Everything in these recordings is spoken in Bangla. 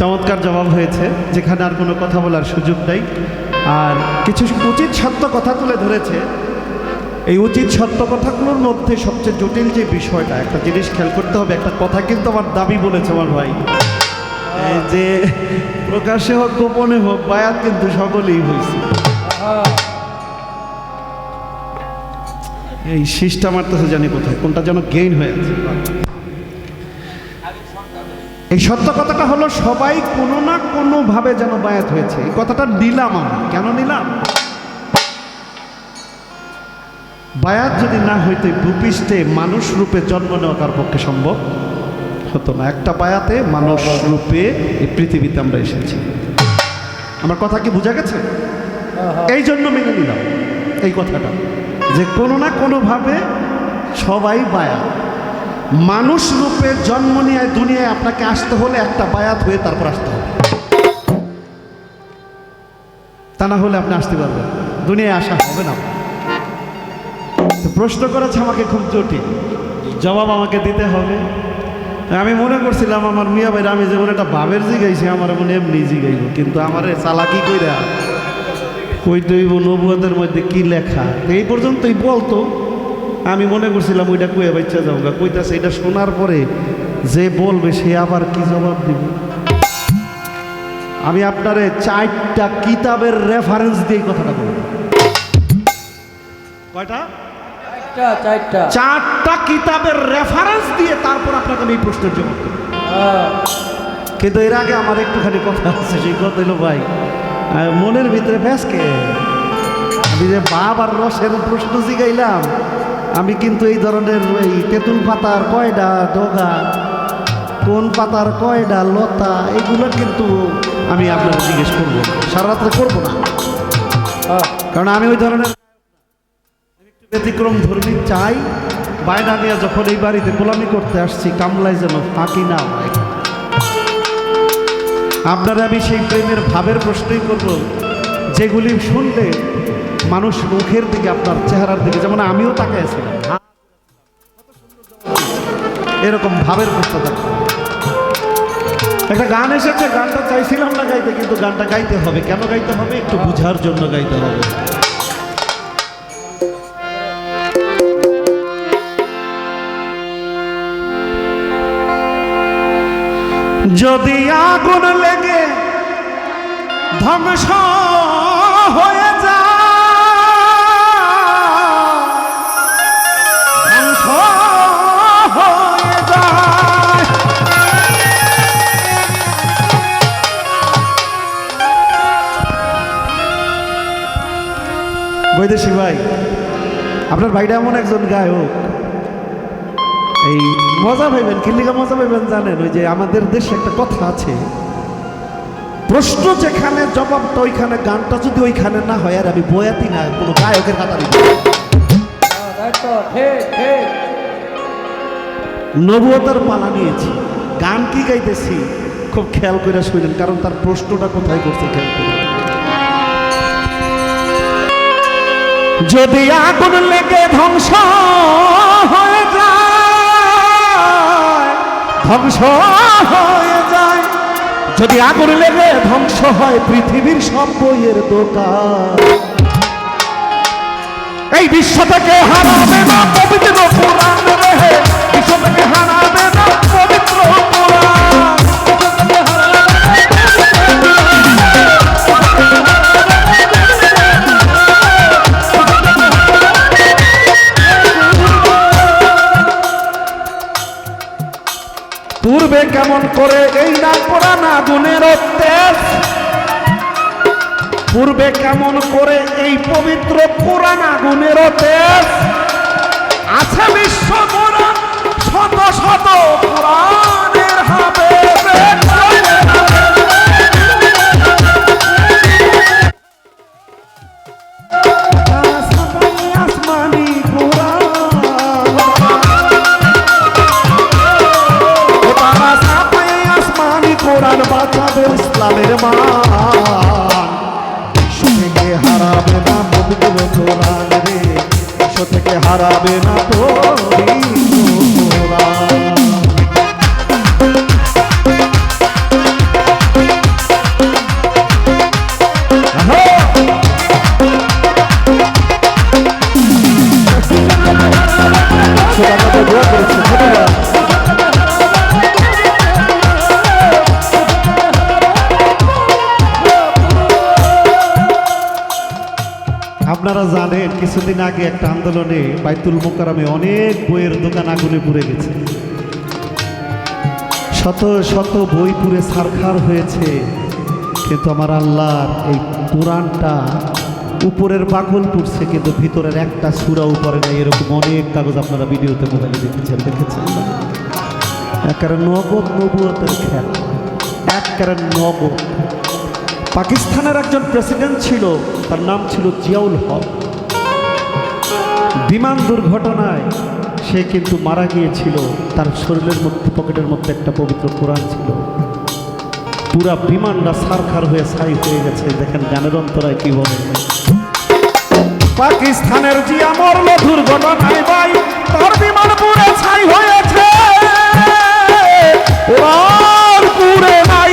চমৎকার জবাব হয়েছে, যেখানে আর কোনো কথা বলার সুযোগ নেই। আর কিছু উচিত সত্য কথা তুলে ধরেছে। এই উচিত সত্য কথাগুলোর মধ্যে সবচেয়ে জটিল যে বিষয়টা, একটা জিনিস খেয়াল করতে হবে, একটা কথা কিন্তু আমার দাবি বলেছে আমার ভাই। যে প্রকাশে হোক, গোপনে হোক, বায়াত কিন্তু সকলেই হয়েছে এই শীষটা মারতেছে জানি কোথায়, কোনটা যেন গেইন হয়ে আছে। এই সত্য কথাটা হলো, সবাই কোনো না কোনো ভাবে যেন বায়াত হয়েছে। এই কথাটা নিলাম আমি কেন নিলাম? বায়াত যদি না হইতে ভূপৃষ্ঠে মানুষ রূপে জন্ম নেওয়া কার পক্ষে সম্ভব? হতো না। একটা বায়াতে মানুষ রূপে এই পৃথিবীতে আমরা এসেছি। আমার কথা কি বোঝা গেছে? এই জন্য মেনে নিলাম। এই কথাটা। যে কোনো না কোনোভাবে সবাই বায়াত। মানুষ রূপে জন্ম নিয়ে দুনিয়ায় আপনাকে আসতে হলে একটা বায়াত হয়ে তারপর আসতে হবে। তা না হলে আপনি আসতে পারবেন। দুনিয়ায় আসা হবে না। প্রশ্ন করেছে আমাকে খুব জটিল। জবাব আমাকে দিতে হবে। আমি মনে করছিলাম আমার মিয়া ভাইরা, আমি যেমন একটা ভাবের জিগাইছি আমার মনে এমনি জিগাইব। কিন্তু আমার চালাকি কইরা? কইতেইব নবুয়াদের মধ্যে কি লেখা? এই পর্যন্তই বলতো। আমি মনে করছিলাম ওইটা কয়ে বাচ্চা যাও গা কইতাছে এটা শোনার পরে যে বলবে সে আবার কি জবাব দিবে? আমি আপনারে চারটা কিতাবের রেফারেন্স দিয়ে কথাটা বলব। কয়টা? চারটা কিতাবের রেফারেন্স দিয়ে তারপর আপনাকে আমি এই প্রশ্নের জবাব দেব। হ্যাঁ, কিন্তু এর আগে আমার একটুখানি কথা আছে সেই কথা হলো ভাই মনের ভিতরে ব্যাসকে আমি যে বাপ আর রসের প্রশ্ন জিগাইলাম আমি কিন্তু এই ধরনের এই তেঁতুল পাতার কয়টা ডগা, কোন পাতার কয়ডা, লতা, এগুলো কিন্তু আমি আপনাকে জিজ্ঞেস করব। সারা রাত্রে করব না। কারণ আমি ওই ধরনের ব্যতিক্রম ধর্মী চাই বায়না নিয়ে যখন এই বাড়িতে গোলামি করতে আসছি, কামলায় যেন ফাঁকি না হয় আপনারা আমি সেই প্রেমের ভাবের প্রশ্নই করব, যেগুলি শুনলে মানুষ মুখের দিকে, আপনার চেহারার দিকে, যেমন আমিও তাকে আছিলাম এরকম ভাবের থাকবে একটা গান এসেছে, গানটা চাইছিলাম না গাইতে, কিন্তু গানটা গাইতে হবে। কেন গাইতে হবে? একটু বুঝার জন্য গাইতে হবে। যদি আগুন লেগে ধ্বংস বৈদেশিক ভাই। আপনার ভাইটা এমন একজন গায়ক। এই মজা পাইবেন কিল্লিকা মজা পাইবেন জানেন? ওই যে আমাদের দেশে একটা কথা আছে। প্রশ্ন যেখানে জবাবটা ওইখানে গানটা যদি ওইখানে না হয়, আর আমি বয়াতি না, কোনো গায়কের ঠিক নবুয়তার পালা নিয়েছি। গান কি গাইতেছি, খুব খেয়াল করে শুনেন, কারণ তার প্রশ্নটা কোথায় করছে, খেয়াল করে। যদি আগুন লেগে ধ্বংস হয়ে যায়, ধ্বংস হয়ে যায়। যদি আগুন লেগে ধ্বংস হয় পৃথিবীর সব বইয়ের দোকান। এই বিশ্ব থেকে হারাবে না পবিত্র পুরাণ রে বিশ্ব থেকে হারাবে না পবিত্র পুরাণ। পূর্বে কেমন করে এই পবিত্র পুরাণ আগুনের দেশ আছে বিশ্ব পুরাণ, শত শত পুরাণের হবে। হারাবে না পবিত্র আপনারা জানেন, কিছুদিন আগে একটা আন্দোলনে বাইতুল মোকারামে অনেক বইয়ের দোকান আগুনে পুড়ে গেছে। শত শত বই পুড়ে সারখার হয়েছে। কিন্তু আমার আল্লাহর এই কোরআনটা উপরের বাগল পুড়ছে, কিন্তু ভিতরের একটা সুরা উপরে নেই, এরকম অনেক কাগজ আপনারা ভিডিওতে মোবাইলে দেখেছেন দেখেছেন না? একেবারে নগদ নবুয়তের খেলা কারণ নগদ পাকিস্তানের একজন প্রেসিডেন্ট ছিল, তার নাম ছিল জিয়াউল হক। বিমান দুর্ঘটনায় সে কিন্তু মারা গিয়েছিল। তার শরীরের মধ্যে, পকেটের মধ্যে একটা পবিত্র কোরআন ছিল। পুরা বিমানটা সারখার হয়ে ছাই হয়ে গেছে। দেখেন গানের অন্তরায় কি বলে। পাকিস্তানের জিয়া মরল দুর্ঘটনায় ভাই, তার বিমান পুরে ছাই হয়েছে। পুরে নাই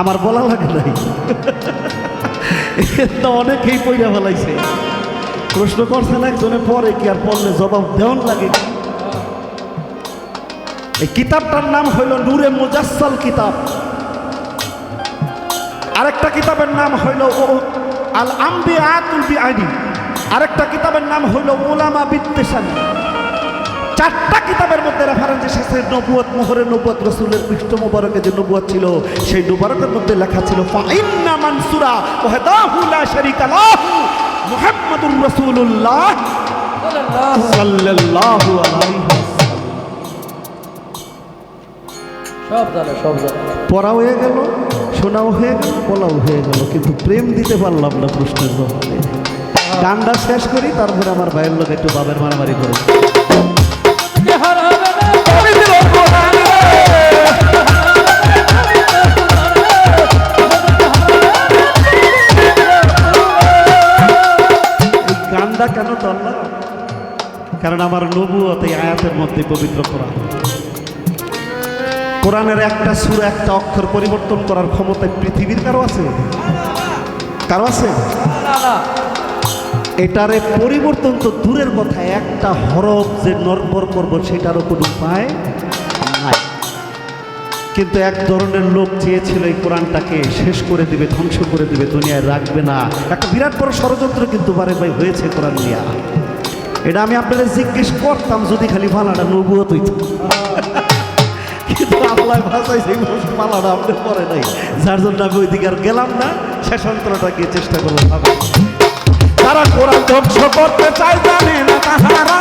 আমার বলা লাগে নাই। তো অনেকেই পইরা ফেলাইছে। প্রশ্ন করছেন একজনে, পরে কি আর পড়লে জবাব দেওয়ান লাগে এই কিতাবটার নাম হইল নূরে মুজাসসাল কিতাব। আরেকটা কিতাবের নাম হইল ও আল আম্বি আতুল বি আইনি আরেকটা কিতাবের নাম হইল ওলামা বিদ্বেষানি চারটা কিতাবের মধ্যে রেফারেন্স এসেছে নবুয়ত মোহরের নবুয়ত রসুলের পৃষ্ঠ মোবারকে যে নবুয়ত ছিল সেই নবুয়তের মধ্যে লেখা ছিল ফাইন্না মানসুরা ওয়াহদাহু লা শারীকা লাহু মুহাম্মাদুর রাসূলুল্লাহ সাল্লাল্লাহু আলাইহি সব জানে সব জানে। পড়া হয়ে গেল শোনাও হয়ে গেল বলাও হয়ে গেল কিন্তু প্রেম দিতে পারলাম না প্রশ্নের জবাবে। গানটা শেষ করি তারপরে আমার ভাইয়ের লোক একটু বাবের মারামারি করে। কারণ আমার নবুয়ত আয়াতের মধ্যে পবিত্র কোরআন। কোরআনের একটা সুর, একটা অক্ষর পরিবর্তন করার ক্ষমতা পৃথিবীর কারও আছে? কারও আছে? এটারে পরিবর্তন তো দূরের কথা, একটা হরফ যে নরবর করব সেটারও কোনো উপায় নাই। কিন্তু এক ধরনের লোক চেয়েছিল এই কোরআনটাকে শেষ করে দিবে, ধ্বংস করে দিবে, দুনিয়ায় রাখবে না। একটা বিরাট বড় ষড়যন্ত্র কিন্তু বারে ভাই হয়েছে কোরআন নিয়া। এটা আমি আপনাদের জিজ্ঞেস করতাম যদি খালি ফালাটা নবুয়ত হইত। কিন্তু আল্লাহ ভাষায় সেই পালাটা আপনার পরে নাই। যার জন্য আমি ওইদিকে আর গেলাম না, শেষ অন্তরটা গিয়ে চেষ্টা করলাম তারা কোরআন ধ্বংস করতে চায় জানে না তাহারা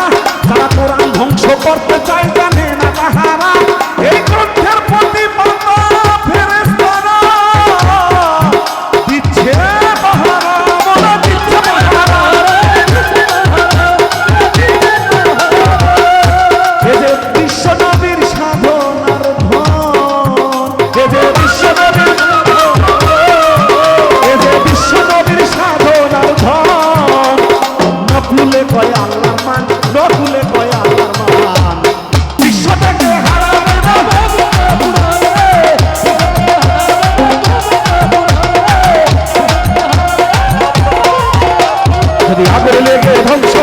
তারা কোরআন ধ্বংস করতে চায় জানে না তাহারা।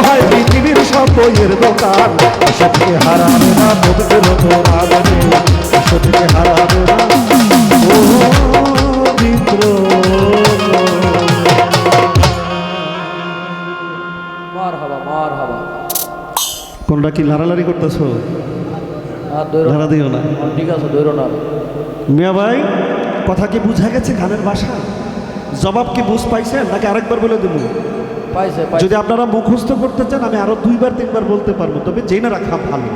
হয় পৃথিবীর সব বইয়ের দোকান। বিশ্বটাকে হারাবে না নবীর ধরাবে বিশ্বটাকে হারাবে না কোনটা কি লাড়ালাড়ি করতেছো? লাড়া দিও না। ঠিক আছে দৈর না। মিয়া ভাই কথা কি বুঝা গেছে গানের ভাষা জবাব কি বুঝ পাইছেন? নাকি আরেকবার বলে দেবো? যদি আপনারা মুখস্থ করতে চান, আমি আরও দুইবার, তিনবার বলতে পারব। তবে জেনে রাখা ভালো।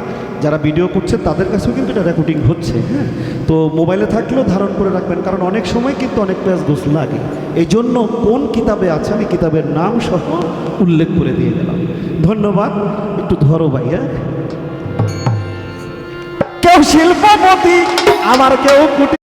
যারা ভিডিও করছে, তাদের কাছেও কিন্তু এটা রেকর্ডিং হচ্ছে হ্যাঁ? তো মোবাইলে থাকলেও ধারণ করে রাখবেন, কারণ অনেক সময় কিন্তু অনেক পেজ গোস লাগে। এই জন্য কোন কিতাবে আছে, আমি কিতাবের নাম সহ উল্লেখ করে দিয়ে গেলাম। ধন্যবাদ। একটু ধরো ভাইয়া হ্যাঁ? কেউ শিল্পপতি, আমার কেউ